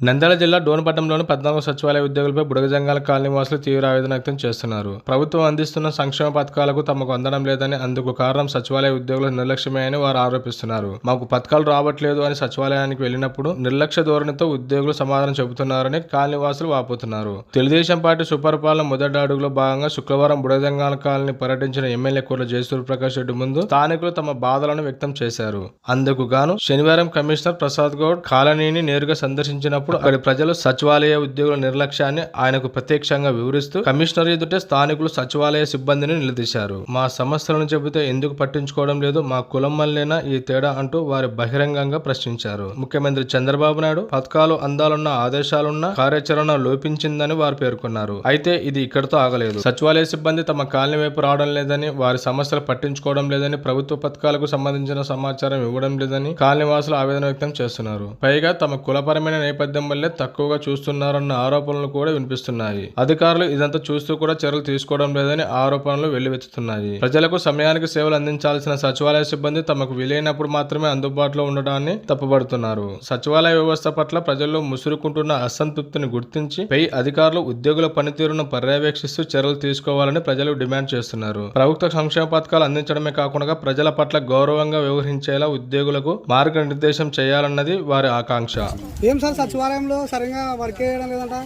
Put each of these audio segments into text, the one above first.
నంద్యాల జిల్లా డోన్పట్నంలోని పద్నాలుగు సచివాలయ ఉద్యోగులపై బుడగజంగాల కాలనీ వాసులు తీవ్ర ఆవేదన వ్యక్తం చేస్తున్నారు. ప్రభుత్వం అందిస్తున్న సంక్షేమ పథకాలకు తమకు అందడం లేదని అందుకు కారణం సచివాలయ ఉద్యోగుల నిర్లక్ష్యమే అని వారు ఆరోపిస్తున్నారు. మాకు పథకాలు రావట్లేదు అని సచివాలయానికి వెళ్ళినప్పుడు నిర్లక్ష్య ధోరణితో ఉద్యోగులు సమాధానం చెబుతున్నారని కాలనీ వాసులు వాపోతున్నారు. తెలుగుదేశం పార్టీ సుపరిపాలన మొదటి అడుగులో భాగంగా శుక్రవారం బుడగజంగాల కాలనీ పర్యటించిన ఎమ్మెల్యే కూర జయసూర్య ప్రకాష్ రెడ్డి ముందు స్థానికులు తమ బాధలను వ్యక్తం చేశారు. అందుకు గాను శనివారం కమిషనర్ ప్రసాద్ గౌడ్ కాలనీని నేరుగా సందర్శించినప్పుడు అక్కడి ప్రజలు సచివాలయ ఉద్యోగుల నిర్లక్ష్యాన్ని ఆయనకు ప్రత్యక్షంగా వివరిస్తూ కమిషనర్ ఎదుటే స్థానికులు సచివాలయ సిబ్బందిని నిలదీశారు. మా సమస్యలను చెబితే ఎందుకు పట్టించుకోవడం లేదు మా కులం వల్లేనా ఈ తేడా అంటూ వారు బహిరంగంగా ప్రశ్నించారు. ముఖ్యమంత్రి చంద్రబాబు నాయుడు పథకాలు అందాలున్న ఆదేశాలున్న కార్యాచరణ లోపించిందని వారు పేర్కొన్నారు. అయితే ఇది ఇక్కడితో ఆగలేదు. సచివాలయ సిబ్బంది తమ కాలనీ వైపు రావడం లేదని వారి సమస్యలు పట్టించుకోవడం లేదని ప్రభుత్వ పథకాలకు సంబంధించిన సమాచారం ఇవ్వడం లేదని కాలనీ వాసులు ఆవేదన వ్యక్తం చేస్తున్నారు. పైగా తమ కులపరమైన నేపథ్యం వల్లే తక్కువగా చూస్తున్నారన్న ఆరోపణలు కూడా వినిపిస్తున్నాయి. అధికారులు ఇదంతా చూస్తూ కూడా చర్యలు తీసుకోవడం లేదని ఆరోపణలు వెల్లువెత్తుతున్నాయి. ప్రజలకు సమయానికి సేవలు అందించాల్సిన సచివాలయ సిబ్బంది తమకు వీలైనప్పుడు మాత్రమే అందుబాటులో ఉండడాన్ని తప్పుపడుతున్నారు సచివాలయ వ్యవస్థ పట్ల ప్రజల్లో ముసురుకుంటున్న అసంతృప్తిని గుర్తించి పై అధికారులు ఉద్యోగుల పనితీరును పర్యవేక్షిస్తూ చర్యలు తీసుకోవాలని ప్రజలు డిమాండ్ చేస్తున్నారు. ప్రభుత్వ సంక్షేమ పథకాలు అందించడమే కాకుండా ప్రజల పట్ల గౌరవంగా వ్యవహరించేలా ఉద్యోగులకు మార్గనిర్దేశం చేయాలన్నది వారి ఆకాంక్ష. ఏం సార్ సచివాలయంలో సరిగా వర్క్ చేయడం లేదంట.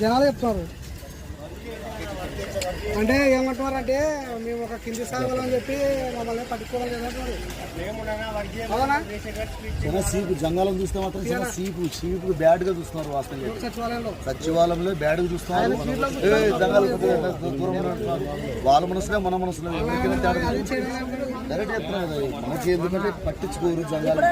జనాలు చెప్తున్నారు. అంటే ఏమంటున్నారు అంటే మేము ఒక కింది స్థాయి అని చెప్పి మమ్మల్ని పట్టుకోవాలి సీపు జంగాలం చూస్తే మాత్రం చాలా సీపు సీపు బ్యాడ్గా చూస్తున్నారు వాస్తవంగా. సచివాలయంలో? సచివాలయంలో బ్యాడ్గా చూస్తున్నారు జంగాలం. వాళ్ళ మనసులే మన మనసులే. కరెక్ట్ చెప్తున్నారు మనకి ఎందుకంటే పట్టించుకోరు జంగాలం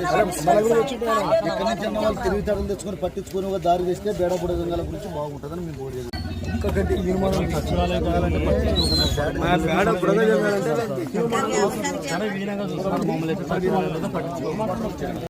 ఎక్కడి నుంచి అన్న వాళ్ళు తెలివితేటలు తెచ్చుకొని పట్టించుకొని ఒక దారి చేస్తే బేడపూడ జంగాల గురించి బాగుంటుందని మేము కోరేది ఇంకొకటి ఈ సచివాలయం కావాలంటే పట్టించుకోకుండా